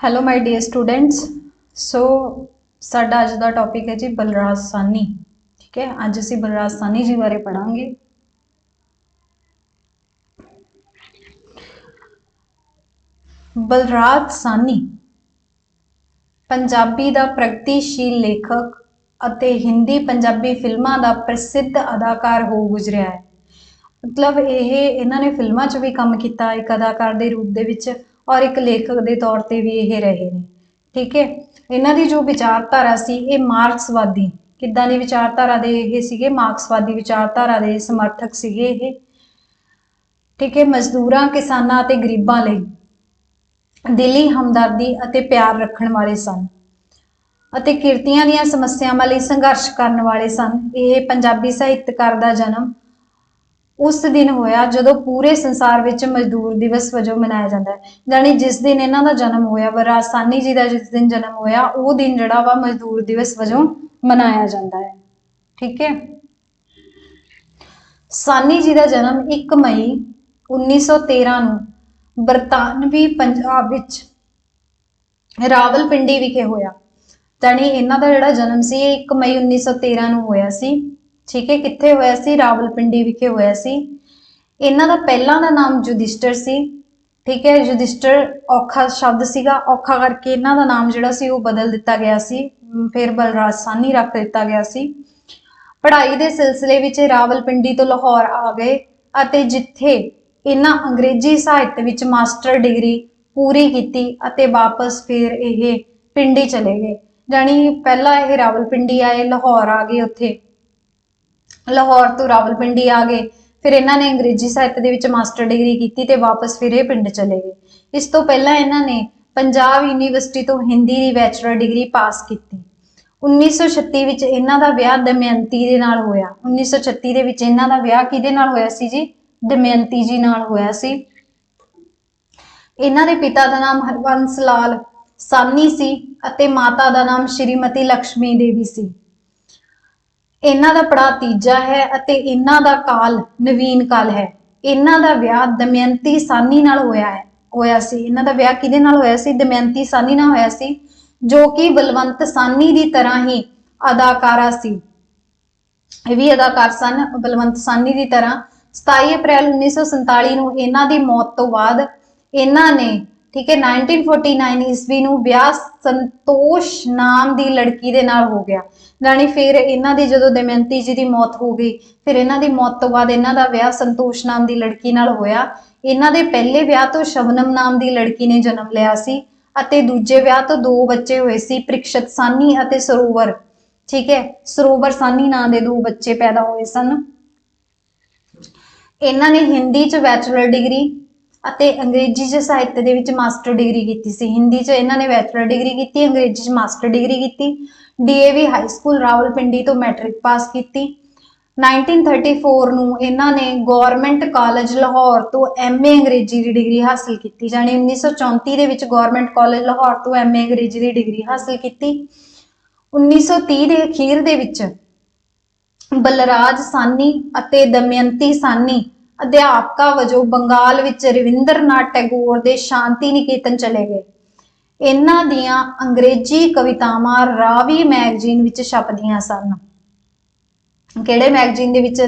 Hello my dear students so ਸਾਡਾ ਅੱਜ ਦਾ topic ਹੈ ਜੀ ਬਲਰਾਜ ਸਾਨੀ ਠੀਕ ਹੈ? ਅੱਜ ਅਸੀਂ ਬਲਰਾਜ ਸਾਨੀ ਜੀ ਬਾਰੇ ਪੜਾਂਗੇ ਬਲਰਾਜ ਸਾਨੀ ਪੰਜਾਬੀ ਦਾ ਪ੍ਰਗਤੀਸ਼ੀਲ ਲੇਖਕ ਅਤੇ ਹਿੰਦੀ ਪੰਜਾਬੀ ਫਿਲਮਾਂ ਦਾ ਪ੍ਰਸਿੱਧ ਅਦਾਕਾਰ ਹੋ ਗੁਜ਼ਰਿਆ ਹੈ। ਮਤਲਬ ਇਹ, ਇਹਨਾਂ ਨੇ ਫਿਲਮਾਂ 'ਚ ਵੀ ਕੰਮ ਕੀਤਾ ਇੱਕ ਅਦਾਕਾਰ ਦੇ ਰੂਪ ਦੇ ਵਿੱਚ। ਔਰ ਇੱਕ ਲੇਖਕ ਦੇ ਤੌਰ ਤੇ ਵੀ ਇਹ ਰਹੇ ਨੇ। ਠੀਕ ਹੈ? ਇਹਨਾਂ ਦੀ ਜੋ ਵਿਚਾਰਧਾਰਾ ਸੀ, ਇਹ ਮਾਰਕਸਵਾਦੀ ਕਿੱਦਾਂ ਦੀ ਵਿਚਾਰਧਾਰਾ ਦੇ ਇਹ ਸੀਗੇ? ਮਾਰਕਸਵਾਦੀ ਵਿਚਾਰਧਾਰਾ ਦੇ ਸਮਰਥਕ ਸੀਗੇ ਇਹ। ਠੀਕ ਹੈ? ਮਜ਼ਦੂਰਾਂ, ਕਿਸਾਨਾਂ ਅਤੇ ਗਰੀਬਾਂ ਲਈ ਦਿਲੀ ਹਮਦਰਦੀ ਅਤੇ ਪਿਆਰ ਰੱਖਣ ਵਾਲੇ ਸਨ ਅਤੇ ਕਿਰਤੀਆਂ ਦੀਆਂ ਸਮੱਸਿਆਵਾਂ ਲਈ ਸੰਘਰਸ਼ ਕਰਨ ਵਾਲੇ ਸਨ। ਇਹ ਪੰਜਾਬੀ ਸਾਹਿਤਕਾਰ ਦਾ ਜਨਮ ਉਸ ਦਿਨ ਹੋਇਆ ਜਦੋਂ ਪੂਰੇ ਸੰਸਾਰ ਵਿੱਚ ਮਜ਼ਦੂਰ ਦਿਵਸ ਵਜੋਂ ਮਨਾਇਆ ਜਾਂਦਾ ਹੈ। ਜਾਣੀ ਜਿਸ ਦਿਨ ਇਹਨਾਂ ਦਾ ਜਨਮ ਹੋਇਆ ਵਰਾਜ ਸਾਨੀ ਜੀ ਦਾ ਜਿਸ ਦਿਨ ਜਨਮ ਹੋਇਆ, ਉਹ ਦਿਨ ਜਿਹੜਾ ਵਾ ਮਜ਼ਦੂਰ ਦਿਵਸ ਵਜੋਂ ਮਨਾਇਆ ਜਾਂਦਾ ਹੈ। ਠੀਕ ਹੈ? ਸਾਨੀ ਜੀ ਦਾ ਜਨਮ 1 ਮਈ 1913 ਨੂੰ ਬਰਤਾਨਵੀ ਪੰਜਾਬ ਵਿੱਚ ਰਾਵਲਪਿੰਡੀ ਵਿਖੇ ਹੋਇਆ। ਜਾਣੀ ਇਹਨਾਂ ਦਾ ਜਿਹੜਾ ਜਨਮ ਸੀ, ਇਹ 1 ਮਈ 1913 ਨੂੰ ਹੋਇਆ ਸੀ। ਠੀਕ ਹੈ, ਕਿੱਥੇ ਹੋਇਆ ਸੀ? ਰਾਵਲਪਿੰਡੀ ਵਿਖੇ ਹੋਇਆ ਸੀ। ਇਹਨਾਂ ਦਾ ਪਹਿਲਾਂ ਦਾ ਨਾਮ ਜੁਦਿਸ਼ਟਰ ਸੀ। ਠੀਕ ਹੈ ਜੁਦਿਸ਼ਟਰ ਔਖਾ ਸ਼ਬਦ ਸੀਗਾ। ਔਖਾ ਕਰਕੇ ਇਹਨਾਂ ਦਾ ਨਾਮ ਜਿਹੜਾ ਸੀ, ਉਹ ਬਦਲ ਦਿੱਤਾ ਗਿਆ ਸੀ। ਫਿਰ ਬਲਰਾਜ ਸਾਨੀ ਰੱਖ ਦਿੱਤਾ ਗਿਆ ਸੀ। ਪੜ੍ਹਾਈ ਦੇ ਸਿਲਸਿਲੇ ਵਿੱਚ ਇਹ ਰਾਵਲਪਿੰਡੀ ਤੋਂ ਲਾਹੌਰ ਆ ਗਏ ਅਤੇ ਜਿੱਥੇ ਇਹਨਾਂ ਅੰਗਰੇਜ਼ੀ ਸਾਹਿਤ ਵਿੱਚ ਮਾਸਟਰ ਡਿਗਰੀ ਪੂਰੀ ਕੀਤੀ ਅਤੇ ਵਾਪਸ ਫਿਰ ਇਹ ਪਿੰਡੀ ਚਲੇ ਗਏ। ਜਾਣੀ ਪਹਿਲਾਂ ਇਹ ਰਾਵਲਪਿੰਡੀ ਆਏ, ਲਾਹੌਰ ਆ ਗਏ ਉੱਥੇ। ਲਾਹੌਰ ਤੋਂ ਰਾਵਲਪਿੰਡੀ ਆ ਗਏ। ਫਿਰ ਇਹਨਾਂ ਨੇ ਅੰਗਰੇਜ਼ੀ ਸਾਹਿਤ ਦੇ ਵਿੱਚ ਮਾਸਟਰ ਡਿਗਰੀ ਕੀਤੀ ਤੇ ਵਾਪਸ ਫਿਰ ਇਹ ਪਿੰਡ ਚਲੇ ਗਏ। ਇਸ ਤੋਂ ਪਹਿਲਾਂ ਇਹਨਾਂ ਨੇ ਪੰਜਾਬ ਯੂਨੀਵਰਸਿਟੀ ਤੋਂ ਹਿੰਦੀ ਦੀ ਬੈਚਲਰ ਡਿਗਰੀ ਪਾਸ ਕੀਤੀ। 1936 ਵਿੱਚ ਇਹਨਾਂ ਦਾ ਵਿਆਹ ਦਮਯੰਤੀ ਦੇ ਨਾਲ ਹੋਇਆ। 1936 ਦੇ ਵਿੱਚ ਇਹਨਾਂ ਦਾ ਵਿਆਹ ਕਿਹਦੇ ਨਾਲ ਹੋਇਆ ਸੀ ਜੀ? ਦਮਯੰਤੀ ਜੀ ਨਾਲ ਹੋਇਆ ਸੀ। ਇਹਨਾਂ ਦੇ ਪਿਤਾ ਦਾ ਨਾਮ ਹਰਬੰਸ ਲਾਲ ਸਾਨੀ ਸੀ ਅਤੇ ਮਾਤਾ ਦਾ ਨਾਮ ਸ਼੍ਰੀਮਤੀ ਲక్ష్ਮੀ ਦੇਵੀ ਸੀ। ਇਹਨਾਂ ਦਾ ਪੜਾ ਤੀਜਾ ਹੈ ਅਤੇ ਇਹਨਾਂ ਦਾ ਕਾਲ ਨਵੀਨ ਕਾਲ ਹੈ। ਇਹਨਾਂ ਦਾ ਵਿਆਹ ਦਮਯੰਤੀ ਸਾਨੀ ਨਾਲ ਹੋਇਆ ਹੈ। ਹੋਇਆ ਸੀ। ਇਹਨਾਂ ਦਾ ਵਿਆਹ ਕਿਹਦੇ ਨਾਲ ਹੋਇਆ ਸੀ? ਦਮਯੰਤੀ ਸਾਨੀ ਨਾਲ ਹੋਇਆ ਸੀ, ਜੋ ਕਿ ਬਲਵੰਤ ਸਾਨੀ ਦੀ ਤਰ੍ਹਾਂ ਹੀ ਅਦਾਕਾਰਾ ਸੀ। ਇਹ ਵੀ ਅਦਾਕਾਰ ਸਨ। ਬਲਵੰਤ ਸਾਨੀ ਦੀ ਤਰ੍ਹਾਂ 27 ਅਪ੍ਰੈਲ 1947 ਨੂੰ ਇਹਨਾਂ ਦੀ ਮੌਤ ਤੋਂ ਬਾਅਦ ਇਹਨਾਂ ਨੇ ਠੀਕ ਹੈ 1949 ਈਸਵੀ ਨੂੰ ਵਿਆਹ ਸੰਤੋਸ਼ ਨਾਮ ਦੀ ਲੜਕੀ ਦੇ ਨਾਲ ਹੋ ਗਿਆ। ਜਾਣੀ ਫਿਰ ਇਹਨਾਂ ਦੀ ਜਦੋਂ ਦਮਯੰਤੀ ਜੀ ਦੀ ਮੌਤ ਹੋ ਗਈ, ਫਿਰ ਇਹਨਾਂ ਦੀ ਮੌਤ ਤੋਂ ਬਾਅਦ ਇਹਨਾਂ ਦਾ ਵਿਆਹ ਸੰਤੋਸ਼ ਨਾਮ ਦੀ ਲੜਕੀ ਨਾਲ ਹੋਇਆ। ਇਹਨਾਂ ਦੇ ਪਹਿਲੇ ਵਿਆਹ ਤੋਂ ਸ਼ਬਨਮ ਨਾਮ ਦੀ ਲੜਕੀ ਨੇ ਜਨਮ ਲਿਆ ਸੀ ਅਤੇ ਦੂਜੇ ਵਿਆਹ ਤੋਂ ਦੋ ਬੱਚੇ ਹੋਏ ਸੀ, ਪ੍ਰਿਕਸ਼ਤ ਸਾਨੀ ਅਤੇ ਸਰੋਵਰ। ਠੀਕ ਹੈ, ਸਰੋਵਰ ਸਾਨੀ ਨਾਂ ਦੇ ਦੋ ਬੱਚੇ ਪੈਦਾ ਹੋਏ ਸਨ। ਇਹਨਾਂ ਨੇ ਹਿੰਦੀ ਚ ਬੈਚਲਰ ਡਿਗਰੀ ਅਤੇ ਅੰਗਰੇਜ਼ੀ ਚ ਸਾਹਿਤ ਦੇ ਵਿੱਚ ਮਾਸਟਰ ਡਿਗਰੀ ਕੀਤੀ ਸੀ। ਹਿੰਦੀ ਚ ਇਹਨਾਂ ਨੇ ਬੈਚਲਰ ਡਿਗਰੀ ਕੀਤੀ, ਅੰਗਰੇਜ਼ੀ ਚ ਮਾਸਟਰ ਡਿਗਰੀ ਕੀਤੀ। ਡੀਏਵੀ ਹਾਈ ਸਕੂਲ ਰਾਵਲਪਿੰਡੀ ਤੋਂ ਮੈਟ੍ਰਿਕ ਪਾਸ ਕੀਤੀ। 1934 ਨੂੰ ਇਹਨਾਂ ਨੇ ਗਵਰਨਮੈਂਟ ਕਾਲਜ ਲਾਹੌਰ ਤੋਂ ਐਮਏ ਅੰਗਰੇਜ਼ੀ ਦੀ ਡਿਗਰੀ ਹਾਸਲ ਕੀਤੀ, ਜਾਣੀ 1934 ਦੇ ਵਿੱਚ ਗਵਰਨਮੈਂਟ ਕਾਲਜ ਲਾਹੌਰ ਤੋਂ ਐਮਏ ਅੰਗਰੇਜ਼ੀ ਦੀ ਡਿਗਰੀ ਹਾਸਲ ਕੀਤੀ। 1930 ਦੇ ਅਖੀਰ ਦੇ ਵਿੱਚ ਬਲਰਾਜ ਸਾਨੀ ਅਤੇ ਦਮਯੰਤੀ ਸਾਨੀ ਅਧਿਆਪਕਾ ਵਜੋਂ ਬੰਗਾਲ ਵਿੱਚ ਰਵਿੰਦਰਨਾਥ ਟੈਗੋਰ ਦੇ ਸ਼ਾਂਤੀ ਨਿਕੇਤਨ ਚਲੇ ਗਏ। ਇਹਨਾਂ ਦੀਆਂ ਅੰਗਰੇਜ਼ੀ ਕਵਿਤਾਵਾਂ ਰਾਵੀ ਮੈਗਜ਼ੀਨ ਵਿੱਚ ਛਪਦੀਆਂ ਸਨ। ਕਿਹੜੇ ਮੈਗਜ਼ੀਨ ਦੇ ਵਿੱਚ?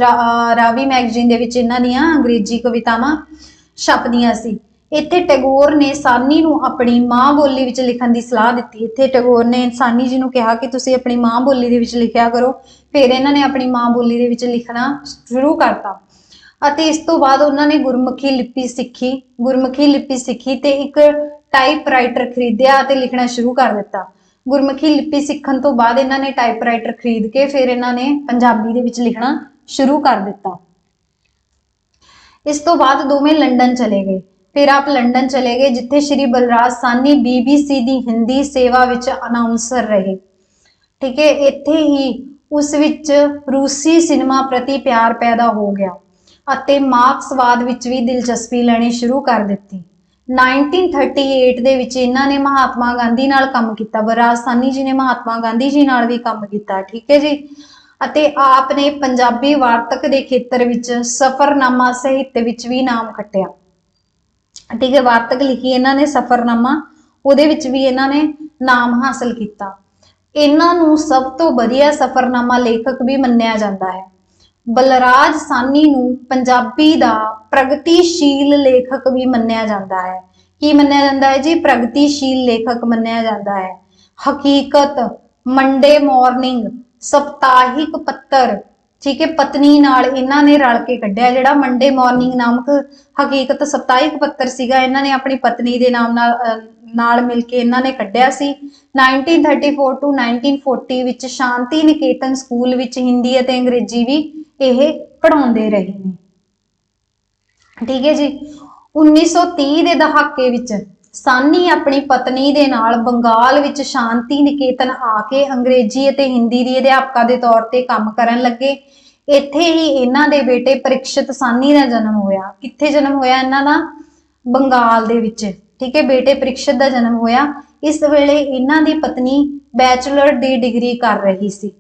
ਰਾਵੀ ਮੈਗਜ਼ੀਨ ਦੇ ਵਿੱਚ ਇਹਨਾਂ ਦੀਆਂ ਅੰਗਰੇਜ਼ੀ ਕਵਿਤਾਵਾਂ ਛਪਦੀਆਂ ਸੀ। ਇੱਥੇ ਟੈਗੋਰ ਨੇ ਸਾਨੀ ਨੂੰ ਆਪਣੀ ਮਾਂ ਬੋਲੀ ਵਿੱਚ ਲਿਖਣ ਦੀ ਸਲਾਹ ਦਿੱਤੀ। ਇੱਥੇ ਟੈਗੋਰ ਨੇ ਸਾਨੀ ਜੀ ਨੂੰ ਕਿਹਾ ਕਿ ਤੁਸੀਂ ਆਪਣੀ ਮਾਂ ਬੋਲੀ ਦੇ ਵਿੱਚ ਲਿਖਿਆ ਕਰੋ। ਫਿਰ ਇਹਨਾਂ ਨੇ ਆਪਣੀ ਮਾਂ ਬੋਲੀ ਦੇ ਵਿੱਚ ਲਿਖਣਾ ਸ਼ੁਰੂ ਕਰਤਾ। ਅਤੇ ਇਸ ਤੋਂ ਬਾਅਦ ਉਹਨਾਂ ਨੇ ਗੁਰਮੁਖੀ ਲਿਪੀ ਸਿੱਖੀ, ਗੁਰਮੁਖੀ ਲਿਪੀ ਸਿੱਖੀ ਤੇ ਇੱਕ ਟਾਈਪਰਾਈਟਰ ਖਰੀਦਿਆ ਅਤੇ ਲਿਖਣਾ ਸ਼ੁਰੂ ਕਰ ਦਿੱਤਾ। ਗੁਰਮੁਖੀ ਲਿਪੀ ਸਿੱਖਣ ਤੋਂ ਬਾਅਦ ਇਹਨਾਂ ਨੇ ਟਾਈਪਰਾਈਟਰ ਖਰੀਦ ਕੇ ਫਿਰ ਇਹਨਾਂ ਨੇ ਪੰਜਾਬੀ ਦੇ ਵਿੱਚ ਲਿਖਣਾ ਸ਼ੁਰੂ ਕਰ ਦਿੱਤਾ। ਇਸ ਤੋਂ ਬਾਅਦ ਦੋਵੇਂ ਲੰਡਨ ਚਲੇ ਗਏ। ਫਿਰ ਆਪ ਲੰਡਨ ਚਲੇ ਗਏ, ਜਿੱਥੇ ਸ਼੍ਰੀ ਬਲਰਾਜ ਸਾਨੀ BBC ਦੀ ਹਿੰਦੀ ਸੇਵਾ ਵਿੱਚ ਅਨਾਉਂਸਰ ਰਹੇ। ਠੀਕ ਹੈ, ਇੱਥੇ ਹੀ ਉਸ ਵਿੱਚ ਰੂਸੀ ਸਿਨੇਮਾ ਪ੍ਰਤੀ ਪਿਆਰ ਪੈਦਾ ਹੋ ਗਿਆ। ਅਤੇ ਮਾਰਕਸਵਾਦ ਵਿੱਚ ਵੀ ਦਿਲਚਸਪੀ ਲੈਣੀ ਸ਼ੁਰੂ ਕਰ ਦਿੱਤੀ। 1938 ਦੇ ਵਿੱਚ ਇਹਨਾਂ ਨੇ ਮਹਾਤਮਾ ਗਾਂਧੀ ਨਾਲ ਕੰਮ ਕੀਤਾ। ਬਲਰਾਜ ਸਾਨੀ ਜੀ ਨੇ ਮਹਾਤਮਾ ਗਾਂਧੀ ਜੀ ਨਾਲ ਵੀ ਕੰਮ ਕੀਤਾ, ਠੀਕ ਹੈ ਜੀ? ਅਤੇ ਆਪ ਨੇ ਪੰਜਾਬੀ ਵਾਰਤਕ ਦੇ ਖੇਤਰ ਵਿੱਚ ਸਫਰਨਾਮਾ ਸਾਹਿਤ ਵਿੱਚ ਵੀ ਨਾਮ ਖੱਟਿਆ। ਠੀਕ ਹੈ, ਵਾਰਤਕ ਲਿਖੀ ਇਹਨਾਂ ਨੇ ਸਫਰਨਾਮਾ, ਉਹਦੇ ਵਿੱਚ ਵੀ ਇਹਨਾਂ ਨੇ ਨਾਮ ਹਾਸਲ ਕੀਤਾ। ਇਹਨਾਂ ਨੂੰ ਸਭ ਤੋਂ ਵਧੀਆ ਸਫ਼ਰਨਾਮਾ ਲੇਖਕ ਵੀ ਮੰਨਿਆ ਜਾਂਦਾ ਹੈ। ਬਲਰਾਜ ਸਾਨੀ ਨੂੰ ਪੰਜਾਬੀ ਦਾ ਪ੍ਰਗਤੀਸ਼ੀਲ ਲੇਖਕ ਵੀ ਮੰਨਿਆ ਜਾਂਦਾ ਹੈ। ਕੀ ਮੰਨਿਆ ਜਾਂਦਾ ਹੈ ਜੀ? ਪ੍ਰਗਤੀਸ਼ੀਲ ਲੇਖਕ ਮੰਨਿਆ ਜਾਂਦਾ ਹੈ। ਹਕੀਕਤ, ਮੰਡੇ ਮਾਰਨਿੰਗ ਸਪਤਾਹਿਕ ਪੱਤਰ, ਠੀਕ ਹੈ, ਪਤਨੀ ਨਾਲ ਇਹਨਾਂ ਨੇ ਰਲ ਕੇ ਕੱਢਿਆ, ਜਿਹੜਾ ਮੰਡੇ ਮਾਰਨਿੰਗ ਨਾਮਕ ਹਕੀਕਤ ਸਪਤਾਹਿਕ ਪੱਤਰ ਸੀਗਾ, ਇਹਨਾਂ ਨੇ ਆਪਣੀ ਪਤਨੀ ਦੇ ਨਾਮ ਨਾਲ ਨਾਲ ਮਿਲ ਕੇ ਇਹਨਾਂ ਨੇ ਕੱਢਿਆ ਸੀ। 1934 ਟੂ 1940 ਵਿੱਚ ਸ਼ਾਂਤੀ ਨਿਕੇਤਨ ਸਕੂਲ ਵਿੱਚ ਹਿੰਦੀ ਅਤੇ ਅੰਗਰੇਜ਼ੀ ਵੀ ਇਹ ਪੜਾਉਂਦੇ ਰਹੇ ਨੇ। ਠੀਕ ਹੈ ਜੀ। 1930 ਦੇ ਦਹਾਕੇ ਵਿੱਚ ਸਾਨੀ ਆਪਣੀ ਪਤਨੀ ਦੇ ਨਾਲ ਬੰਗਾਲ ਵਿੱਚ ਸ਼ਾਂਤੀ ਨਿਕੇਤਨ ਆ ਕੇ ਅੰਗਰੇਜ਼ੀ ਅਤੇ ਹਿੰਦੀ ਦੀ ਅਧਿਆਪਕਾ ਦੇ ਤੌਰ ਤੇ ਕੰਮ ਕਰਨ ਲੱਗੇ। ਇੱਥੇ ਹੀ ਇਹਨਾਂ ਦੇ ਬੇਟੇ ਪਰੀਕਸ਼ਿਤ ਸਾਨੀ ਦਾ ਜਨਮ ਹੋਇਆ। ਕਿੱਥੇ ਜਨਮ ਹੋਇਆ ਇਹਨਾਂ ਦਾ? ਬੰਗਾਲ ਦੇ ਵਿੱਚ। ਠੀਕ ਹੈ, ਬੇਟੇ ਪਰੀਕਸ਼ਿਤ ਦਾ ਜਨਮ ਹੋਇਆ। ਇਸ ਵੇਲੇ ਇਹਨਾਂ ਦੀ ਪਤਨੀ ਬੈਚਲਰ ਦੀ ਡਿਗਰੀ ਕਰ ਰਹੀ ਸੀ।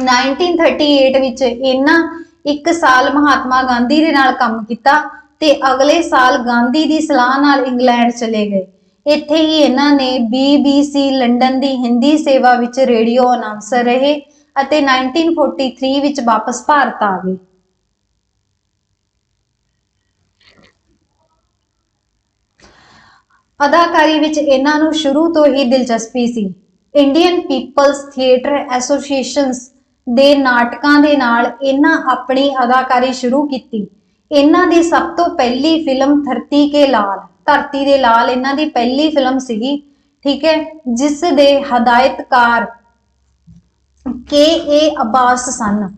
1938 ਵਿੱਚ ਇਹਨਾਂ ਇੱਕ ਸਾਲ ਮਹਾਤਮਾ ਗਾਂਧੀ ਦੇ ਨਾਲ ਕੰਮ ਕੀਤਾ ਤੇ ਅਗਲੇ ਸਾਲ ਗਾਂਧੀ ਦੀ ਸਲਾਹ ਨਾਲ ਇੰਗਲੈਂਡ ਚਲੇ ਗਏ। ਇੱਥੇ ਹੀ ਇਹਨਾਂ ਨੇ BBC ਲੰਡਨ ਦੀ ਹਿੰਦੀ ਸੇਵਾ ਵਿੱਚ ਰੇਡੀਓ ਅਨਾਉਂਸਰ ਰਹੇ ਅਤੇ 1943 ਵਿੱਚ ਵਾਪਸ ਭਾਰਤ ਆ ਗਏ। ਅਦਾਕਾਰੀ ਵਿੱਚ ਇਹਨਾਂ ਨੂੰ ਸ਼ੁਰੂ ਤੋਂ ਹੀ ਦਿਲਚਸਪੀ ਸੀ। ਇੰਡੀਅਨ ਪੀਪਲਸ ਥੀਏਟਰ ਐਸੋਸੀਏਸ਼ਨਸ ਦੇ ਨਾਟਕਾਂ ਦੇ ਨਾਲ ਇਹਨਾਂ ਆਪਣੀ ਅਦਾਕਾਰੀ ਸ਼ੁਰੂ ਕੀਤੀ। ਇਹਨਾਂ ਦੀ ਸਭ ਤੋਂ ਪਹਿਲੀ ਫਿਲਮ ਧਰਤੀ ਕੇ ਲਾਲ, ਧਰਤੀ ਦੇ ਲਾਲ ਇਹਨਾਂ ਦੀ ਪਹਿਲੀ ਫਿਲਮ ਸੀਗੀ, ਠੀਕ ਹੈ, ਜਿਸ ਦੇ ਹਦਾਇਤਕਾਰ ਕੇ ਏ ਅਬਾਸ ਸਨ,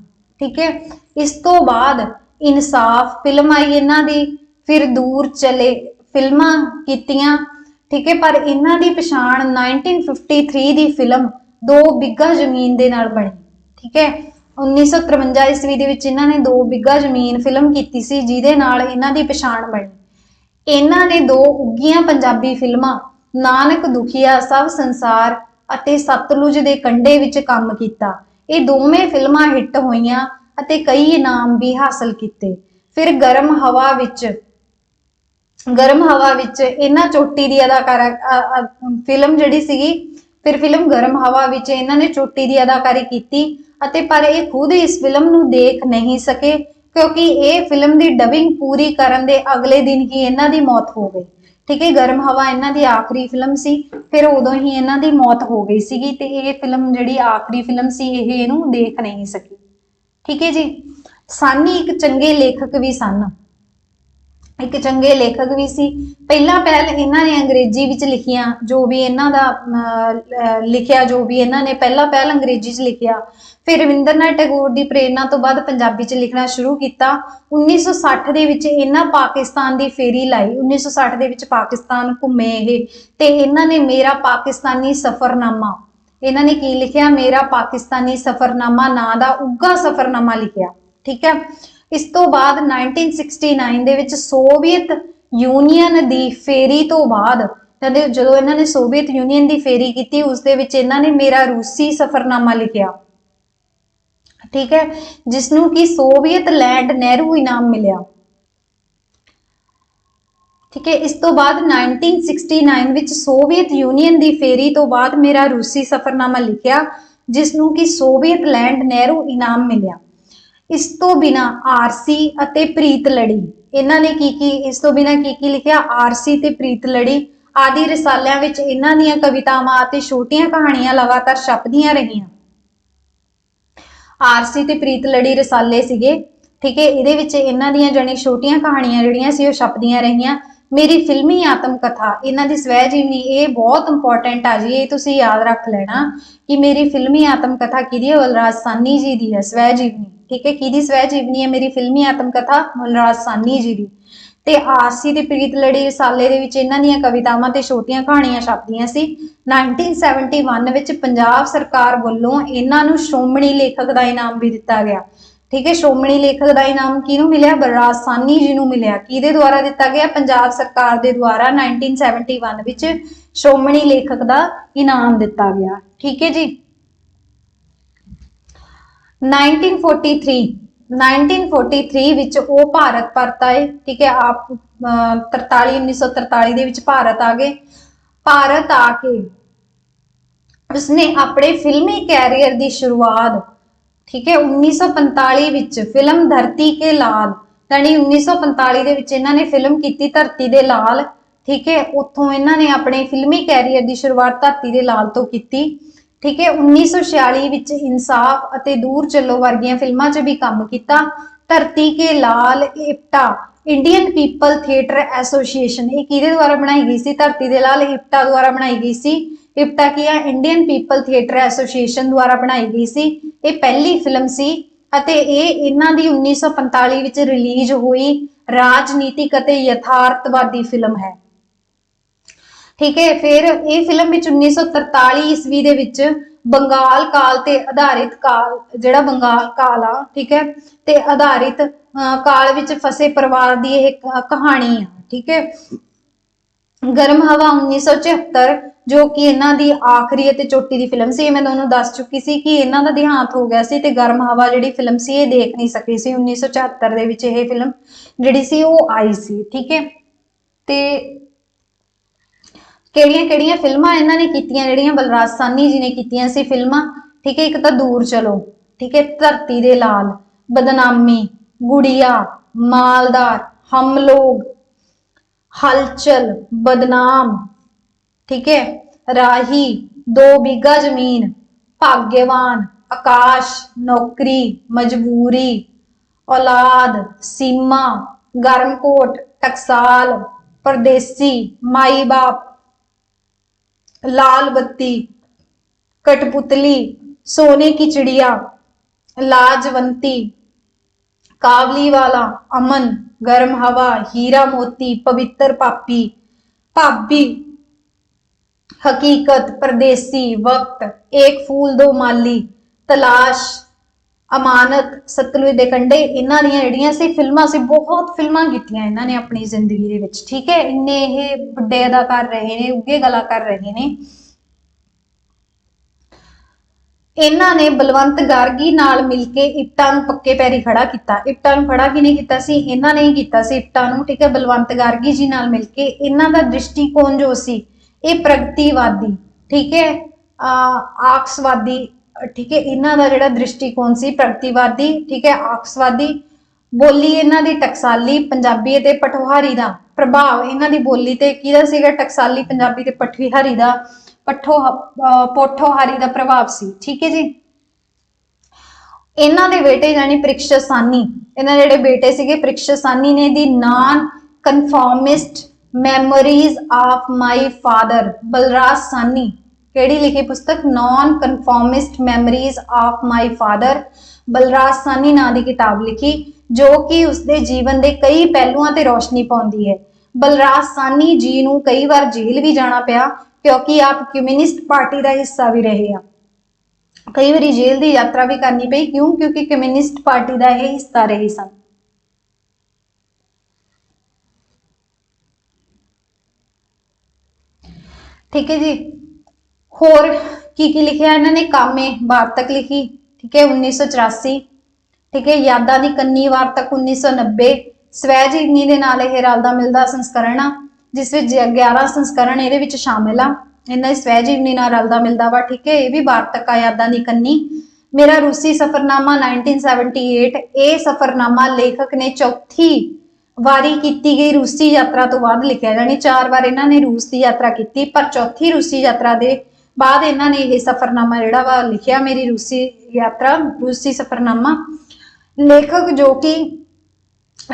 ਠੀਕ ਹੈ। ਇਸ ਤੋਂ ਬਾਅਦ ਇਨਸਾਫ ਫਿਲਮ ਆਈ ਇਹਨਾਂ ਦੀ, ਫਿਰ ਦੂਰ ਚਲੇ ਫਿਲਮਾਂ ਕੀਤੀਆਂ, ਠੀਕ ਹੈ, ਪਰ ਇਹਨਾਂ ਦੀ ਪਛਾਣ 1953 ਦੀ ਫਿਲਮ ਦੋ ਬਿੱਗਾ ਜ਼ਮੀਨ ਦੇ ਨਾਲ ਬਣੀ। ਠੀਕ ਹੈ? 1953 ਈਸਵੀ ਦੇ ਵਿੱਚ ਇਹਨਾਂ ਨੇ ਦੋ ਬਿੱਗਾ ਜ਼ਮੀਨ ਫਿਲਮ ਕੀਤੀ ਸੀ, ਜਿਹਦੇ ਨਾਲ ਇਹਨਾਂ ਦੀ ਪਛਾਣ ਬਣੀ। ਇਹਨਾਂ ਨੇ ਦੋ ਉੱਗੀਆਂ ਪੰਜਾਬੀ ਫਿਲਮਾਂ, ਨਾਨਕ ਦੁਖੀਆ, ਸਭ ਸੰਸਾਰ ਅਤੇ ਸਤਲੁਜ ਦੇ ਕੰਢੇ ਵਿੱਚ ਕੰਮ ਕੀਤਾ। ਇਹ ਦੋਵੇਂ ਫਿਲਮਾਂ ਹਿੱਟ ਹੋਈਆਂ ਅਤੇ ਕਈ ਇਨਾਮ ਵੀ ਹਾਸਲ ਕੀਤੇ। ਫਿਰ ਗਰਮ ਹਵਾ ਵਿੱਚ, ਗਰਮ ਹਵਾ ਵਿੱਚ ਇਹਨਾਂ ਚੋਟੀ ਦੀ ਅਦਾਕਾਰਾ ਫਿਲਮ ਜਿਹੜੀ ਸੀਗੀ, ਫਿਰ ਫਿਲਮ ਗਰਮ ਹਵਾ ਵਿੱਚ ਇਹਨਾਂ ਨੇ ਚੋਟੀ ਦੀ ਅਦਾਕਾਰੀ ਕੀਤੀ। ਅਤੇ ਪਰ ਇਹ ਖੁਦ ਇਸ ਫਿਲਮ ਨੂੰ ਦੇਖ ਨਹੀਂ ਸਕੇ, ਕਿਉਂਕਿ ਇਹ ਫਿਲਮ ਦੀ ਡਬਿੰਗ ਪੂਰੀ ਕਰਨ ਦੇ ਅਗਲੇ ਦਿਨ ਹੀ ਇਹਨਾਂ ਦੀ ਮੌਤ ਹੋ ਗਈ। ਠੀਕ ਹੈ, ਗਰਮ ਹਵਾ ਇਹਨਾਂ ਦੀ ਆਖਰੀ ਫਿਲਮ ਸੀ, ਫਿਰ ਉਦੋਂ ਹੀ ਇਹਨਾਂ ਦੀ ਮੌਤ ਹੋ ਗਈ ਸੀਗੀ ਤੇ ਇਹ ਫਿਲਮ ਜਿਹੜੀ ਆਖਰੀ ਫਿਲਮ ਸੀ, ਇਹ ਇਹਨੂੰ ਦੇਖ ਨਹੀਂ ਸਕੀ। ਠੀਕ ਹੈ ਜੀ? ਸਾਨੀ ਇੱਕ ਚੰਗੇ ਲੇਖਕ ਵੀ ਸਨ। ਇੱਕ ਚੰਗੇ ਲੇਖਕ ਵੀ ਸੀ। ਪਹਿਲਾ ਪਹਿਲ ਇਹਨਾਂ ਨੇ ਅੰਗਰੇਜ਼ੀ ਵਿੱਚ ਲਿਖੀਆਂ ਜੋ ਵੀ ਇਹਨਾਂ ਦਾ ਅਮ, ਲਿਖਿਆ ਜੋ ਵੀ ਇਹਨਾਂ ਨੇ ਪਹਿਲਾ ਪਹਿਲ ਅੰਗਰੇਜ਼ੀ 'ਚ ਲਿਖਿਆ। ਫਿਰ ਰਵਿੰਦਰਨਾਥ ਟੈਗੋਰ ਦੀ ਪ੍ਰੇਰਣਾ ਤੋਂ ਬਾਅਦ ਪੰਜਾਬੀ 'ਚ ਲਿਖਣਾ ਸ਼ੁਰੂ ਕੀਤਾ। 1960 ਦੇ ਵਿੱਚ ਇਹਨਾਂ ਪਾਕਿਸਤਾਨ ਦੀ ਫੇਰੀ ਲਾਈ। 1960 ਦੇ ਵਿੱਚ ਪਾਕਿਸਤਾਨ ਘੁੰਮੇ ਇਹ। ਤੇ ਇਹਨਾਂ ਨੇ ਮੇਰਾ ਪਾਕਿਸਤਾਨੀ ਸਫ਼ਰਨਾਮਾ। ਇਹਨਾਂ ਨੇ ਕੀ ਲਿਖਿਆ? ਮੇਰਾ ਪਾਕਿਸਤਾਨੀ ਸਫ਼ਰਨਾਮਾ ਨਾਂ ਦਾ ਉੱਗਾ ਸਫ਼ਰਨਾਮਾ ਲਿਖਿਆ। ਠੀਕ ਹੈ? ਇਸ ਤੋਂ ਬਾਅਦ 1969 ਦੇ ਵਿੱਚ ਸੋਵੀਅਤ ਯੂਨੀਅਨ ਦੀ ਫੇਰੀ ਤੋਂ ਬਾਅਦ ਕਹਿੰਦੇ ਜਦੋਂ ਇਹਨਾਂ ਨੇ ਸੋਵੀਅਤ ਯੂਨੀਅਨ ਦੀ ਫੇਰੀ ਕੀਤੀ, ਉਸ ਦੇ ਵਿੱਚ ਇਹਨਾਂ ਨੇ ਮੇਰਾ ਰੂਸੀ ਸਫ਼ਰਨਾਮਾ ਲਿਖਿਆ। ਠੀਕ ਹੈ? ਜਿਸ ਨੂੰ ਕਿ ਸੋਵੀਅਤ ਲੈਂਡ ਨਹਿਰੂ ਇਨਾਮ ਮਿਲਿਆ। ਠੀਕ ਹੈ? ਇਸ ਤੋਂ ਬਾਅਦ 1969 ਵਿੱਚ ਸੋਵੀਅਤ ਯੂਨੀਅਨ ਦੀ ਫੇਰੀ ਤੋਂ ਬਾਅਦ ਮੇਰਾ ਰੂਸੀ ਸਫ਼ਰਨਾਮਾ ਲਿਖਿਆ ਜਿਸ ਨੂੰ ਕਿ ਸੋਵੀਅਤ ਲੈਂਡ ਨਹਿਰੂ ਇਨਾਮ ਮਿਲਿਆ। ਇਸ ਤੋਂ ਬਿਨਾ ਆਰਸੀ ਅਤੇ ਪ੍ਰੀਤ ਲੜੀ। ਇਹਨਾਂ ਨੇ ਕੀ ਕੀ, ਇਸ ਤੋਂ ਬਿਨਾ ਕੀ ਕੀ ਲਿਖਿਆ? ਆਰਸੀ ਤੇ ਪ੍ਰੀਤ ਲੜੀ। ਆਦਿ ਰਸਾਲਿਆਂ ਵਿੱਚ ਇਹਨਾਂ ਦੀਆਂ ਕਵਿਤਾਵਾਂ ਅਤੇ ਛੋਟੀਆਂ ਕਹਾਣੀਆਂ ਲਗਾਤਾਰ ਛਪਦੀਆਂ ਰਹੀਆਂ। ਆਰਸੀ ਤੇ ਪ੍ਰੀਤ ਲੜੀ ਰਸਾਲੇ ਸੀਗੇ। ਠੀਕ ਹੈ, ਇਹਦੇ ਵਿੱਚ ਇਹਨਾਂ ਦੀਆਂ ਜਣੀ ਛੋਟੀਆਂ ਕਹਾਣੀਆਂ ਜਿਹੜੀਆਂ ਸੀ ਉਹ ਛਪਦੀਆਂ ਰਹੀਆਂ। ਮੇਰੀ ਫਿਲਮੀ ਆਤਮ ਕਥਾ, ਇਹਨਾਂ ਦੀ ਸਵੈ ਜੀਵਨੀ, ਇਹ ਬਹੁਤ ਇੰਪੋਰਟੈਂਟ ਆ ਜੀ, ਇਹ ਤੁਸੀਂ ਯਾਦ ਰੱਖ ਲੈਣਾ ਕਿ ਮੇਰੀ ਫਿਲਮੀ ਆਤਮ ਕਥਾ ਕਿਹਦੀ ਹੈ? ਬਲਰਾਜ ਸਾਨੀ ਜੀ ਦੀ ਹੈ, ਸਵੈ ਜੀਵਨੀ। ਠੀਕ ਹੈ, ਕਿਹਦੀ ਸਵੈ ਜੀਵਨੀ ਹੈ ਮੇਰੀ ਫਿਲਮੀ ਆਤਮ ਕਥਾ? ਵਲਰਾਜ ਸਾਨੀ ਜੀ ਦੀ। ਤੇ ਆਰਸੀ ਦੇ ਪ੍ਰੀਤ ਲੜੀ ਰਸਾਲੇ ਦੇ ਵਿੱਚ ਇਹਨਾਂ ਦੀਆਂ ਕਵਿਤਾਵਾਂ ਤੇ ਛੋਟੀਆਂ ਕਹਾਣੀਆਂ ਛਾਪਦੀਆਂ ਸੀ। 1971 ਵਿੱਚ ਪੰਜਾਬ ਸਰਕਾਰ ਵੱਲੋਂ ਇਹਨਾਂ ਨੂੰ ਸ਼੍ਰੋਮਣੀ ਲੇਖਕ ਦਾ ਇਨਾਮ ਵੀ ਦਿੱਤਾ ਗਿਆ। ਠੀਕ ਹੈ ਸ਼੍ਰੋਮਣੀ ਲੇਖਕ ਦਾ ਇਨਾਮ ਕਿਹਨੂੰ ਮਿਲਿਆ? ਬਲਰਾਜ ਸਾਨੀ ਜੀ ਨੂੰ ਮਿਲਿਆ। ਕਿਹਦੇ ਦੁਆਰਾ ਦਿੱਤਾ ਗਿਆ? ਪੰਜਾਬ ਸਰਕਾਰ ਦੇ ਦੁਆਰਾ 1971 ਵਿੱਚ ਸ਼੍ਰੋਮਣੀ ਲੇਖਕ ਦਾ ਇਨਾਮ ਦਿੱਤਾ ਗਿਆ। ਠੀਕ ਹੈ ਜੀ। 1943 1943 ਵਿੱਚ ਉਹ ਭਾਰਤ ਪਰਤ ਆਏ। ਠੀਕ ਹੈ ਆਪ ਅਹ, 43 1943 ਦੇ ਵਿੱਚ ਭਾਰਤ ਆ ਗਏ। ਭਾਰਤ ਆ ਕੇ ਉਸਨੇ ਆਪਣੇ ਫਿਲਮੀ ਕੈਰੀਅਰ ਦੀ ਸ਼ੁਰੂਆਤ ਠੀਕ ਹੈ 1945 ਵਿੱਚ ਫਿਲਮ ਧਰਤੀ ਕੇ ਲਾਲ, ਯਾਨੀ 1945 ਦੇ ਵਿੱਚ ਇਹਨਾਂ ਨੇ ਫਿਲਮ ਕੀਤੀ ਧਰਤੀ ਦੇ ਲਾਲ, ਠੀਕ ਹੈ, ਉੱਥੋਂ ਇਹਨਾਂ ਨੇ ਆਪਣੇ ਫਿਲਮੀ ਕੈਰੀਅਰ ਦੀ ਸ਼ੁਰੂਆਤ ਧਰਤੀ ਦੇ ਲਾਲ ਤੋਂ ਕੀਤੀ, ਠੀਕ ਹੈ 1946 ਵਿੱਚ ਇਨਸਾਫ ਅਤੇ ਦੂਰ ਚੱਲੋ ਵਰਗੀਆਂ ਫਿਲਮਾਂ 'ਚ ਵੀ ਕੰਮ ਕੀਤਾ, Dharti Ke Lal, IPTA, Indian people theatre association, ਇਹ ਕਿਹਦੇ ਦੁਆਰਾ ਬਣਾਈ ਗਈ ਸੀ? ਧਰਤੀ ਦੇ ਲਾਲ ਇਪਟਾ ਦੁਆਰਾ ਬਣਾਈ ਗਈ ਸੀ, ਇਪਟਾ ਕੀ ਹੈ ਇੰਡੀਅਨ ਪੀਪਲ ਥੀਏਟਰ ਐਸੋਸੀਏਸ਼ਨ ਦੁਆਰਾ ਬਣਾਈ ਗਈ ਸੀ ਇਹ ਪਹਿਲੀ ਫਿਲਮ ਸੀ ਅਤੇ ਇਹ ਇਹਨਾਂ ਦੀ 1945 ਵਿੱਚ ਰਿਲੀਜ਼ ਹੋਈ ਰਾਜਨੀਤਿਕ ਅਤੇ ਯਥਾਰਥਵਾਦੀ ਫਿਲਮ ਹੈ। ਠੀਕ ਹੈ ਫਿਰ ਇਹ ਫਿਲਮ ਵਿੱਚ 1943 ਈਸਵੀ ਦੇ ਵਿੱਚ ਬੰਗਾਲ ਕਾਲ ਤੇ ਆਧਾਰਿਤ ਕਾਲ ਜਿਹੜਾ ਬੰਗਾਲ ਕਾਲ ਆ ਠੀਕ ਹੈ ਤੇ ਆਧਾਰਿਤ ਅਹ, ਕਾਲ ਵਿੱਚ ਫਸੇ ਪਰਿਵਾਰ ਦੀ ਇਹ ਕਹਾਣੀ ਆ ਠੀਕ ਹੈ। ਗਰਮ ਹਵਾ 1974 ਜੋ ਕਿ ਇਹਨਾਂ ਦੀ ਆਖਰੀ ਅਤੇ ਚੋਟੀ ਦੀ ਫਿਲਮ ਸੀ। ਇਹ ਮੈਂ ਤੁਹਾਨੂੰ ਦੱਸ ਚੁੱਕੀ ਸੀ ਕਿ ਇਹਨਾਂ ਦਾ ਦੇਹਾਂਤ ਹੋ ਗਿਆ ਸੀ ਤੇ ਗਰਮ ਹਵਾ ਜਿਹੜੀ ਫਿਲਮ ਸੀ ਇਹ ਦੇਖ ਨਹੀਂ ਸਕੀ ਸੀ। 1974 ਦੇ ਵਿੱਚ ਇਹ ਫਿਲਮ ਜਿਹੜੀ ਸੀ ਉਹ ਆਈ ਸੀ, ਠੀਕ ਹੈ? ਤੇ ਕਿਹੜੀਆਂ ਕਿਹੜੀਆਂ ਫਿਲਮਾਂ ਇਹਨਾਂ ਨੇ ਕੀਤੀਆਂ? ਜਿਹੜੀਆਂ ਬਲਰਾਜ ਸਾਨੀ ਜੀ ਨੇ ਕੀਤੀਆਂ ਸੀ ਫਿਲਮਾਂ ਠੀਕ ਹੈ? ਇੱਕ ਤਾਂ ਦੂਰ ਚਲੋ, ਠੀਕ ਹੈ? ਧਰਤੀ ਦੇ ਲਾਲ, ਬਦਨਾਮੀ, ਗੁੜੀਆ, ਮਾਲਦਾਰ ਹਮ ਲੋਗ ਹਲਚਲ, ਬਦਨਾਮ ਠੀਕ ਹੈ? ਰਾਹੀ 2 ਬਿਗਾ ਜ਼ਮੀਨ, ਭਾਗਯਵਾਨ, ਆਕਾਸ਼, ਨੌਕਰੀ, ਮਜਬੂਰੀ, ਔਲਾਦ, ਸੀਮਾ, ਗਰਮਕੋਟ, ਟਕਸਾਲ, ਪਰਦੇਸੀ ਮਾਈ ਬਾਪ ਲਾਲ ਬੱਤੀ, ਕਟਪੁਤਲੀ, ਸੋਨੇ ਕੀ ਚਿੜੀਆ ਲਾਜਵੰਤੀ ਕਾਬਲੀ ਵਾਲਾ, ਅਮਨ, ਗਰਮ ਹਵਾ, ਹੀਰਾ ਮੋਤੀ, ਪਵਿੱਤਰ ਪਾਪੀ, ਭਾਬੀ ਹਕੀਕਤ, ਪਰਦੇਸੀ, ਵਕਤ ਇੱਕ ਫੂਲ ਦੋ ਮਾਲੀ, ਤਲਾਸ਼, ਅਮਾਨਤ, ਸਤਲੁਜ ਦੇ ਕੰਡੇ ਇਹਨਾਂ ਦੀਆਂ ਜਿਹੜੀਆਂ ਸੀ ਫਿਲਮਾਂ ਸੀ, ਬਹੁਤ ਫਿਲਮਾਂ ਕੀਤੀਆਂ ਇਹਨਾਂ ਨੇ ਆਪਣੀ ਜ਼ਿੰਦਗੀ ਦੇ ਵਿੱਚ, ਠੀਕ ਹੈ? ਇੰਨੇ ਇਹ ਵੱਡੇ ਅਦਾਕਾਰ ਰਹੇ ਨੇ ਉੱਗੇ ਕਲਾਕਾਰ ਰਹੇ ਨੇ। ਇਹਨਾਂ ਨੇ ਬਲਵੰਤ ਗਾਰਗੀ ਨਾਲ ਮਿਲ ਕੇ ਇੱਟਾਂ ਨੂੰ ਪੱਕੇ ਪੈਰੀ ਖੜਾ ਕੀਤਾ। ਇੱਟਾਂ ਨੂੰ ਖੜਾ ਕਿਨੇ ਕੀਤਾ ਸੀ? ਇਹਨਾਂ ਨੇ ਹੀ ਕੀਤਾ ਸੀ ਇੱਟਾਂ ਨੂੰ, ਠੀਕ ਹੈ? ਬਲਵੰਤ ਗਾਰਗੀ ਜੀ ਨਾਲ ਮਿਲ ਕੇ ਇਹਨਾਂ ਦਾ ਦ੍ਰਿਸ਼ਟੀਕੋਣ ਜੋ ਸੀ ਇਹ ਪ੍ਰਗਤੀਵਾਦੀ, ਠੀਕ ਹੈ? ਅਹ ਆਕਸਵਾਦੀ, ਠੀਕ ਹੈ? ਇਹਨਾਂ ਦਾ ਜਿਹੜਾ ਦ੍ਰਿਸ਼ਟੀਕੋਣ ਸੀ ਪ੍ਰਗਤੀਵਾਦੀ, ਠੀਕ ਹੈ? ਆਕਸਵਾਦੀ। ਬੋਲੀ ਇਹਨਾਂ ਦੀ ਟਕਸਾਲੀ, ਪੰਜਾਬੀ ਅਤੇ ਪਠੋਹਾਰੀ ਦਾ ਪ੍ਰਭਾਵ। ਇਹਨਾਂ ਦੀ ਬੋਲੀ ਤੇ ਕਿਹਦਾ ਸੀਗਾ? ਟਕਸਾਲੀ, ਪੰਜਾਬੀ ਤੇ ਪਠੋਹਾਰੀ ਦਾ ਪਠੋ ਪੋਠੋਹਾਰੀ ਦਾ ਪ੍ਰਭਾਵ ਸੀ। ਠੀਕ ਹੈ ਜੀ? ਇਹਨਾਂ ਦੇ ਬੇਟੇ ਯਾਨੀ ਪ੍ਰਿਕਸ਼ਸਾਨੀ। ਇਹਨਾਂ ਦੇ ਜਿਹੜੇ ਬੇਟੇ ਸੀਗੇ, ਪ੍ਰਿਕਸ਼ਸਾਨੀ ਨੇ the non conformist memories of my father Balraj Sahni ਕਿਹੜੀ ਲਿਖੀ ਪੁਸਤਕ non conformist memories of my father Balraj Sahni ਨਾਂ ਦੀ ਕਿਤਾਬ ਲਿਖੀ, ਜੋ ਕਿ ਉਸਦੇ ਜੀਵਨ ਦੇ ਕਈ ਪਹਿਲੂਆਂ ਤੇ ਰੋਸ਼ਨੀ ਪਾਉਂਦੀ ਹੈ। ਬਲਰਾਜ ਸਾਨੀ ਜੀ ਨੂੰ ਕਈ ਵਾਰ ਜੇਲ੍ਹ ਵੀ ਜਾਣਾ ਪਿਆ, ਕਿਉਂਕਿ ਆਪ ਕਮਿਊਨਿਸਟ ਪਾਰਟੀ ਦਾ ਹਿੱਸਾ ਵੀ ਰਹੇ ਆ। ਕਈ ਵਾਰੀ ਜੇਲ੍ਹ ਦੀ ਯਾਤਰਾ ਵੀ ਕਰਨੀ ਪਈ, ਕਿਉਂ? ਕਿਉਂਕਿ ਕਮਿਊਨਿਸਟ ਪਾਰਟੀ ਦਾ ਇਹ ਹਿੱਸਾ ਰਹੇ ਸਨ। ਠੀਕ ਹੈ ਜੀ। ਹੋਰ ਕੀ ਕੀ ਲਿਖਿਆ ਇਹਨਾਂ ਨੇ? ਕਾਮੇ ਵਾਰਤਕ ਲਿਖੀ, ਠੀਕ ਹੈ 1984 ਠੀਕ ਹੈ, ਯਾਦਾਂ ਦੀ ਕੰਨੀ ਵਾਰਤਕ 1990 ਸਵੈ ਜੀਵਨੀ ਦੇ ਨਾਲ ਇਹ ਰਲਦਾ ਮਿਲਦਾ ਸੰਸਕਰਣ ਆ, ਜਿਸ ਵਿੱਚ 11 ਸੰਸਕਰਣ ਇਹਦੇ ਵਿੱਚ ਸ਼ਾਮਿਲ ਆ। ਇਹਨਾਂ ਦੀ ਸਵੈ ਜੀਵਨੀ ਨਾਲ ਰਲਦਾ ਮਿਲਦਾ ਵਾ, ਠੀਕ ਹੈ, ਇਹ ਵੀ ਵਾਰਤਕ ਆ, ਯਾਦਾਂ ਦੀ ਕੰਨੀ। ਮੇਰਾ ਰੂਸੀ ਸਫਰਨਾਮਾ 1978 ਇਹ ਸਫਰਨਾਮਾ ਲੇਖਕ ਨੇ ਚੌਥੀ ਵਾਰੀ ਕੀਤੀ ਗਈ ਰੂਸੀ ਯਾਤਰਾ ਤੋਂ ਬਾਅਦ ਲਿਖਿਆ ਜਾਣੀ ਚਾਰ ਵਾਰ ਇਹਨਾਂ ਨੇ ਰੂਸ ਦੀ ਯਾਤਰਾ ਕੀਤੀ, ਪਰ ਚੌਥੀ ਰੂਸੀ ਯਾਤਰਾ ਦੇ ਬਾਅਦ ਇਹਨਾਂ ਨੇ ਇਹ ਸਫਰਨਾਮਾ ਜਿਹੜਾ ਵਾ ਲਿਖਿਆ, ਮੇਰੀ ਰੂਸੀ ਯਾਤਰਾ, ਰੂਸੀ ਸਫਰਨਾਮਾ। ਲੇਖਕ ਜੋ ਕਿ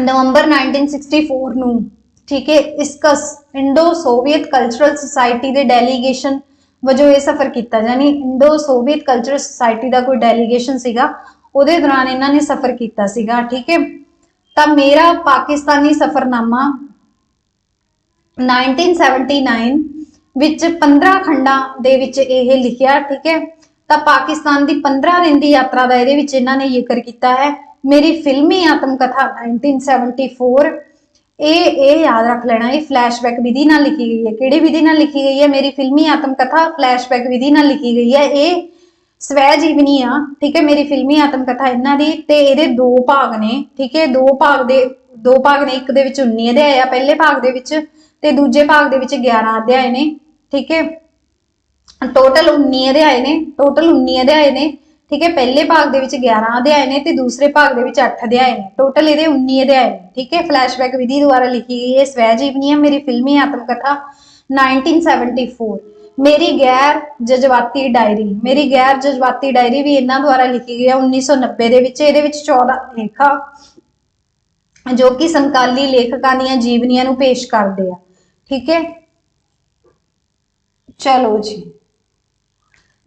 ਨਵੰਬਰ 1964 ਨੂੰ, ਠੀਕ ਹੈ, ਇਸਕਸ ਇੰਡੋ ਸੋਵੀਅਤ ਕਲਚਰਲ ਸੁਸਾਇਟੀ ਦੇ ਡੈਲੀਗੇਸ਼ਨ ਵਜੋਂ ਇਹ ਸਫ਼ਰ ਕੀਤਾ, ਯਾਨੀ ਇੰਡੋ ਸੋਵੀਅਤ ਕਲਚਰਲ ਸੁਸਾਇਟੀ ਦਾ ਕੋਈ ਡੈਲੀਗੇਸ਼ਨ ਸੀਗਾ, ਉਹਦੇ ਦੌਰਾਨ ਇਹਨਾਂ ਨੇ ਸਫ਼ਰ ਕੀਤਾ ਸੀਗਾ, ਠੀਕ ਹੈ। ਤਾਂ ਮੇਰਾ ਪਾਕਿਸਤਾਨੀ ਸਫ਼ਰਨਾਮਾ 1979 ਵਿੱਚ 15 ਖੰਡਾਂ ਦੇ ਵਿੱਚ ਇਹ ਲਿਖਿਆ, ਠੀਕ ਹੈ? ਤਾਂ ਪਾਕਿਸਤਾਨ ਦੀ 15 ਦਿਨ ਦੀ ਯਾਤਰਾ ਦਾ ਇਹਦੇ ਵਿੱਚ ਇਹਨਾਂ ਨੇ ਜ਼ਿਕਰ ਕੀਤਾ ਹੈ। ਮੇਰੀ ਫਿਲਮੀ ਆਤਮ ਕਥਾ 1974 ਇਹ ਇਹ ਯਾਦ ਰੱਖ ਲੈਣਾ, ਇਹ ਫਲੈਸ਼ਬੈਕ ਵਿਧੀ ਨਾਲ ਲਿਖੀ ਗਈ ਹੈ। ਕਿਹੜੀ ਵਿਧੀ ਨਾਲ ਲਿਖੀ ਗਈ ਹੈ? ਮੇਰੀ ਫਿਲਮੀ ਆਤਮ ਕਥਾ ਫਲੈਸ਼ਬੈਕ ਵਿਧੀ ਨਾਲ ਲਿਖੀ ਗਈ ਹੈ। ਇਹ ਸਵੈ ਜੀਵਨੀ ਆ, ਠੀਕ ਹੈ, ਮੇਰੀ ਫਿਲਮੀ ਆਤਮ ਕਥਾ ਇਹਨਾਂ ਦੀ ਤੇ ਇਹਦੇ ਦੋ ਭਾਗ ਨੇ, ਠੀਕ ਹੈ, ਦੋ ਭਾਗ ਦੇ, ਦੋ ਭਾਗ ਨੇ, ਇੱਕ ਦੇ ਵਿੱਚ 19 ਅਧਿਆਏ ਆ, ਪਹਿਲੇ ਭਾਗ ਦੇ ਵਿੱਚ ਤੇ ਦੂਜੇ ਭਾਗ ਦੇ ਵਿੱਚ 11 ਅਧਿਆਏ ਨੇ, ਠੀਕ ਹੈ। ਟੋਟਲ 19 ਅਧਿਆਏ ਨੇ ਟੋਟਲ 19 ਅਧਿਆਏ ਨੇ, ਠੀਕ ਹੈ, ਪਹਿਲੇ ਭਾਗ ਦੇ ਵਿੱਚ 11 ਅਧਿਆਏ ਨੇ ਤੇ ਦੂਸਰੇ ਭਾਗ ਦੇ ਵਿੱਚ 8 ਅਧਿਆਏ ਨੇ ਟੋਟਲ ਇਹਦੇ 19 ਅਧਿਆਏ ਨੇ, ਠੀਕ ਹੈ। ਫਲੈਸ਼ਬੈਕ ਵਿਧੀ ਦੁਆਰਾ ਲਿਖੀ ਗਈ ਇਹ ਸਵੈ ਜੀਵਨੀ ਹੈ ਮੇਰੀ ਫਿਲਮੀ ਆਤਮ ਕਥਾ 1974 ਮੇਰੀ ਗੈਰ ਜਜ਼ਬਾਤੀ ਡਾਇਰੀ, ਮੇਰੀ ਗੈਰ ਜਜ਼ਬਾਤੀ ਡਾਇਰੀ ਵੀ ਇਹਨਾਂ ਦੁਆਰਾ ਲਿਖੀ ਗਈ ਹੈ 1990 ਦੇ ਵਿੱਚ, ਇਹਦੇ ਵਿੱਚ 14 ਲੇਖਾ ਜੋ ਕਿ ਸਮਕਾਲੀ ਲੇਖਕਾਂ ਦੀਆਂ ਜੀਵਨੀਆਂ ਨੂੰ ਪੇਸ਼ ਕਰਦੇ ਆ। ਠੀਕ ਹੈ? ਚਲੋ ਜੀ।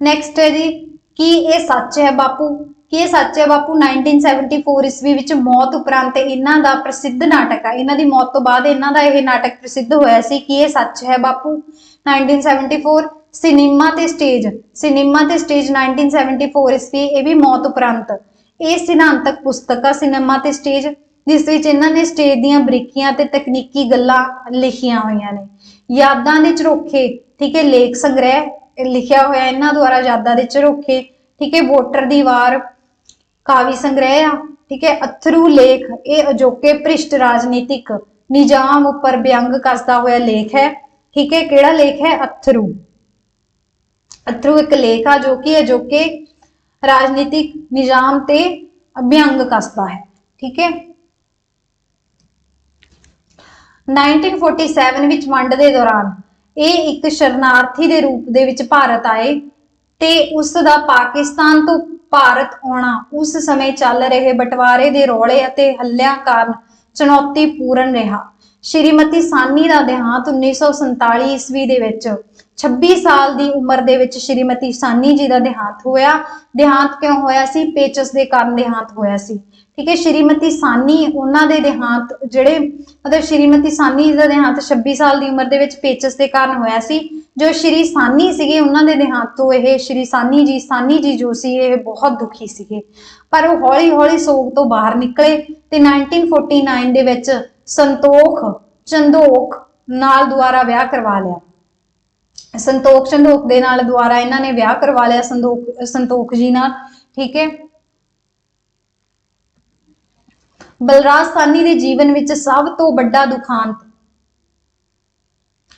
ਨੈਕਸਟ ਹੈ ਜੀ, ਕੀ ਇਹ ਸੱਚ ਹੈ ਬਾਪੂ? ਕੀ ਇਹ ਸੱਚ ਹੈ ਬਾਪੂ? 1974 ਈਸਵੀ ਵਿੱਚ ਮੌਤ ਉਪਰੰਤ ਇਹਨਾਂ ਦਾ ਪ੍ਰਸਿੱਧ ਨਾਟਕ ਹੈ ਇਹਨਾਂ ਦੀ ਮੌਤ ਤੋਂ ਬਾਅਦ ਇਹਨਾਂ ਦਾ ਇਹ ਨਾਟਕ ਪ੍ਰਸਿੱਧ ਹੋਇਆ ਸੀ। ਕੀ ਇਹ ਸੱਚ ਹੈ ਬਾਪੂ? 1974 ਸਿਨੇਮਾ ਤੇ ਸਟੇਜ। ਸਿਨੇਮਾ ਤੇ ਸਟੇਜ 1974 ਈਸਵੀ, ਇਹ ਵੀ ਮੌਤ ਉਪਰੰਤ। ਇਹ ਸਿਧਾਂਤਕ ਪੁਸਤਕ ਆ ਸਿਨੇਮਾ ਤੇ ਸਟੇਜ, ਜਿਸ ਵਿੱਚ ਇਹਨਾਂ ਨੇ ਸਟੇਜ ਦੀਆਂ ਬਰੀਕੀਆਂ ਤੇ ਤਕਨੀਕੀ ਗੱਲਾਂ ਲਿਖੀਆਂ ਹੋਈਆਂ ਨੇ। ਯਾਦਾਂ ਦੇ ਝਰੋਖੇ ਠੀਕ ਹੈ, ਲੇਖ ਸੰਗ੍ਰਹਿ ਲਿਖਿਆ ਹੋਇਆ ਇਹਨਾਂ ਦੁਆਰਾ, ਯਾਦਾਂ ਦੇ ਝਰੋਖੇ ਠੀਕ ਹੈ, ਵੋਟਰ ਦੀ ਵਾਰ ਕਾਵੀ ਸੰਗ੍ਰਹਿ ਆ, ਠੀਕ ਹੈ, ਅਥਰੂ ਲੇਖ, ਇਹ ਅਜੋਕੇ ਭ੍ਰਿਸ਼ਟ ਰਾਜਨੀਤਿਕ ਨਿਜ਼ਾਮ ਉੱਪਰ ਵਿਅੰਗ ਕੱਸਦਾ ਹੋਇਆ ਲੇਖ ਹੈ, ਠੀਕ ਹੈ, ਕਿਹੜਾ ਲੇਖ ਹੈ? ਅਥਰੂ। ਅਥਰੂ ਇੱਕ ਲੇਖ ਆ ਜੋ ਕਿ ਅਜੋਕੇ ਰਾਜਨੀਤਿਕ ਨਿਜ਼ਾਮ ਤੇ ਅਭਿਅੰਗ ਕੱਸਦਾ ਹੈ, ਠੀਕ ਹੈ। 1947 ਵਿੱਚ ਵੰਡ ਦੇ ਦੌਰਾਨ ਇਹ ਇੱਕ ਸ਼ਰਨਾਰਥੀ ਦੇ ਰੂਪ ਦੇ ਵਿੱਚ ਭਾਰਤ ਆਏ ਤੇ ਉਸ ਦਾ ਪਾਕਿਸਤਾਨ ਤੋਂ ਭਾਰਤ ਆਉਣਾ। ਉਸ ਸਮੇਂ ਚੱਲ ਰਹੇ ਬਟਵਾਰੇ ਦੇ ਰੌਲੇ ਅਤੇ ਹੱਲਿਆਂ ਕਾਰਨ ਚੁਣੌਤੀਪੂਰਨ ਰਿਹਾ। ਸ਼੍ਰੀਮਤੀ ਸਾਨੀ ਦਾ ਦੇਹਾਂਤ 1947 ਈਸਵੀ ਦੇ ਵਿੱਚ 26 ਸਾਲ ਦੀ ਉਮਰ ਦੇ ਵਿੱਚ ਸ਼੍ਰੀਮਤੀ ਸਾਨੀ ਜੀ ਦਾ ਦੇਹਾਂਤ ਹੋਇਆ। ਦੇਹਾਂਤ ਕਿਉਂ ਹੋਇਆ ਸੀ? ਪੇਚਸ ਦੇ ਕਾਰਨ ਦੇਹਾਂਤ ਹੋਇਆ ਸੀ। ਠੀਕ ਹੈ, ਸ਼੍ਰੀਮਤੀ ਸਾਨੀ ਉਹਨਾਂ ਦੇ ਦੇਹਾਂਤ ਜਿਹੜੇ ਮਤਲਬ ਸ਼੍ਰੀਮਤੀ ਸਾਨੀ ਜੀ ਦਾ ਦੇਹਾਂਤ 26 ਸਾਲ ਦੀ ਉਮਰ ਦੇ ਵਿੱਚ ਪੇਚਸ ਦੇ ਕਾਰਨ ਹੋਇਆ ਸੀ। ਜੋ ਸ਼੍ਰੀ ਸਾਨੀ ਸੀਗੇ, ਉਹਨਾਂ ਦੇ ਦੇਹਾਂਤ ਤੋਂ ਇਹ ਸ਼੍ਰੀ ਸਾਨੀ ਜੀ ਸਾਨੀ ਜੀ ਜੋ ਸੀ, ਇਹ ਬਹੁਤ ਦੁਖੀ ਸੀਗੇ। ਪਰ ਉਹ ਹੌਲੀ-ਹੌਲੀ ਸੋਗ ਤੋਂ ਬਾਹਰ ਨਿਕਲੇ ਤੇ 1949 ਦੇ ਵਿੱਚ ਸੰਤੋਖ ਚੰਦੋਕ ਨਾਲ ਦੁਆਰਾ ਵਿਆਹ ਕਰਵਾ ਲਿਆ। ਸੰਤੋਖ ਚੰਦੋਖ ਦੇ ਨਾਲ ਦੁਆਰਾ ਇਹਨਾਂ ਨੇ ਵਿਆਹ ਕਰਵਾ ਲਿਆ ਸੰਤੋਖ ਸੰਤੋਖ ਜੀ ਨਾਲ, ਠੀਕ ਹੈ? ਬਲਰਾਜ ਸਾਨੀ ਦੇ ਜੀਵਨ ਵਿੱਚ ਸਭ ਤੋਂ ਵੱਡਾ ਦੁਖਾਂਤ,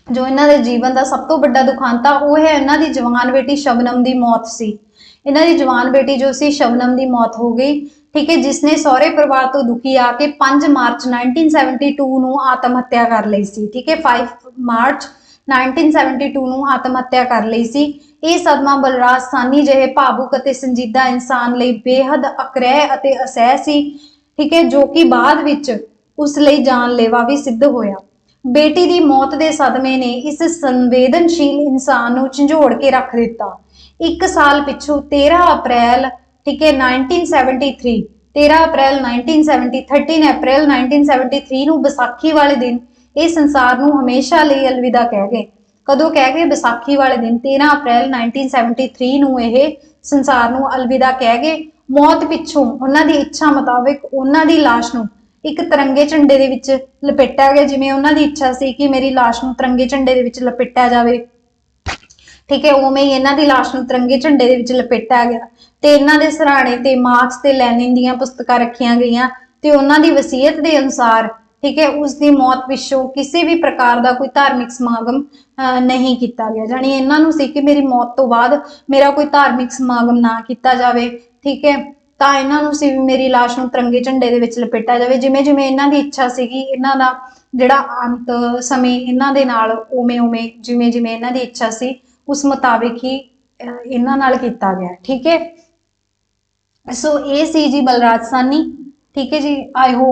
ਜੋ ਇਹਨਾਂ ਦੇ ਜੀਵਨ ਦਾ ਸਭ ਤੋਂ ਵੱਡਾ ਦੁਖਾਂਤ ਆ ਉਹ ਹੈ ਇਹਨਾਂ ਦੀ ਜਵਾਨ ਬੇਟੀ ਸ਼ਬਨਮ ਦੀ ਮੌਤ ਸੀ। ਇਹਨਾਂ ਦੀ ਜਵਾਨ ਬੇਟੀ ਜੋ ਸੀ ਸ਼ਬਨਮ ਦੀ ਮੌਤ ਹੋ ਗਈ, ਠੀਕ ਹੈ? ਜਿਸ ਨੇ ਸਹੁਰੇ ਪਰਿਵਾਰ ਤੋਂ ਦੁਖੀ ਆ ਕੇ 5 ਮਾਰਚ 1972 ਨੂੰ ਆਤਮ ਹੱਤਿਆ ਕਰ ਲਈ ਸੀ, ਠੀਕ ਹੈ? 5 ਮਾਰਚ 1972 ਨੂੰ ਆਤਮ ਹੱਤਿਆ ਕਰ ਲਈ ਸੀ। ਇਹ ਸਦਮਾ ਬਲਰਾਜ ਸਾਨੀ ਜਿਹੇ ਭਾਵੁਕ ਅਤੇ ਸੰਜੀਦਾ ਇਨਸਾਨ ਲਈ ਬੇਹੱਦ ਅਕਰਹਿ ਅਤੇ ਅਸਹਿ ਸੀ, ਠੀਕ ਹੈ, ਜੋ ਕਿ ਬਾਅਦ ਵਿੱਚ ਉਸ ਲਈ ਜਾਨਲੇਵਾ ਵੀ ਸਿੱਧ ਹੋਇਆ। ਬੇਟੀ ਦੀ ਮੌਤ ਦੇ ਸਦਮੇ ਨੇ ਇਸ ਸੰਵੇਦਨਸ਼ੀਲ ਇਨਸਾਨ ਨੂੰ ਝੰਜੋੜ ਕੇ ਰੱਖ ਦਿੱਤਾ। ਇੱਕ ਸਾਲ ਪਿੱਛੋਂ 13 ਅਪ੍ਰੈਲ, ਠੀਕ ਹੈ 1973 13 ਅਪ੍ਰੈਲ 1970 13 ਅਪ੍ਰੈਲ 1973 ਨੂੰ ਵਿਸਾਖੀ ਵਾਲੇ ਦਿਨ ਇਹ ਸੰਸਾਰ ਨੂੰ ਹਮੇਸ਼ਾ ਲਈ ਅਲਵਿਦਾ ਕਹਿ ਗਏ। ਕਦੋਂ ਕਹਿ ਗਏ? ਵਿਸਾਖੀ ਵਾਲੇ ਦਿਨ 13 ਅਪ੍ਰੈਲ 1973 ਨੂੰ ਇਹ ਸੰਸਾਰ ਨੂੰ ਅਲਵਿਦਾ ਕਹਿ ਗਏ। ਮੌਤ ਪਿੱਛੋਂ ਉਹਨਾਂ ਦੀ ਇੱਛਾ ਮੁਤਾਬਕ ਉਹਨਾਂ ਦੀ ਲਾਸ਼ ਨੂੰ ਇੱਕ ਤਿਰੰਗੇ ਝੰਡੇ ਦੇ ਵਿੱਚ ਲਪੇਟਿਆ ਗਿਆ, ਜਿਵੇਂ ਉਹਨਾਂ ਦੀ ਇੱਛਾ ਸੀ ਕਿ ਮੇਰੀ ਲਾਸ਼ ਨੂੰ ਤਿਰੰਗੇ ਝੰਡੇ ਦੇ ਵਿੱਚ ਲਪੇਟਿਆ ਜਾਵੇ। ਠੀਕ ਹੈ, ਉਵੇਂ ਹੀ ਇਹਨਾਂ ਦੀ ਲਾਸ਼ ਨੂੰ ਤਿਰੰਗੇ ਝੰਡੇ ਦੇ ਵਿੱਚ ਲਪੇਟਿਆ ਗਿਆ। ਤੇ ਇਹਨਾਂ ਦੇ ਸਰਾਣੇ ਤੇ ਮਾਰਕਸ ਤੇ ਲੈਨਿਨ ਦੀਆਂ ਪੁਸਤਕਾਂ ਰੱਖੀਆਂ ਗਈਆਂ ਤੇ ਉਹਨਾਂ ਦੀ ਵਸੀਅਤ ਦੇ ਅਨੁਸਾਰ ਠੀਕ ਹੈ ਉਸ ਦੀ ਮੌਤ ਪਿੱਛੋਂ ਕਿਸੇ ਵੀ ਪ੍ਰਕਾਰ ਦਾ ਕੋਈ ਧਾਰਮਿਕ ਸਮਾਗਮ ਨਹੀਂ ਕੀਤਾ ਗਿਆ। ਜਾਣੀ ਇਹਨਾਂ ਨੂੰ ਸੀ ਕਿ ਮੇਰੀ ਮੌਤ ਤੋਂ ਬਾਅਦ ਮੇਰਾ ਕੋਈ ਧਾਰਮਿਕ ਸਮਾਗਮ ਨਾ ਕੀਤਾ ਜਾਵੇ, ਠੀਕ ਹੈ। ਤਾਂ ਇਹਨਾਂ ਨੂੰ ਸੀ ਮੇਰੀ ਲਾਸ਼ ਨੂੰ ਤਿਰੰਗੇ ਝੰਡੇ ਦੇ ਵਿੱਚ ਲਪੇਟਿਆ ਜਾਵੇ। ਜਿਵੇਂ ਜਿਵੇਂ ਇਹਨਾਂ ਦੀ ਇੱਛਾ ਸੀਗੀ, ਇਹਨਾਂ ਦਾ ਜਿਹੜਾ ਅੰਤ ਸਮੇਂ ਇਹਨਾਂ ਦੇ ਨਾਲ ਉਵੇਂ ਉਵੇਂ ਜਿਵੇਂ ਜਿਵੇਂ ਇਹਨਾਂ ਦੀ ਇੱਛਾ ਸੀ, ਉਸ ਮੁਤਾਬਿਕ ਹੀ ਇਹਨਾਂ ਨਾਲ ਕੀਤਾ ਗਿਆ, ਠੀਕ ਹੈ। ਸੋ ਇਹ ਸੀ ਜੀ ਬਲਰਾਜ ਸਾਨੀ, ਠੀਕ ਹੈ ਜੀ। I hope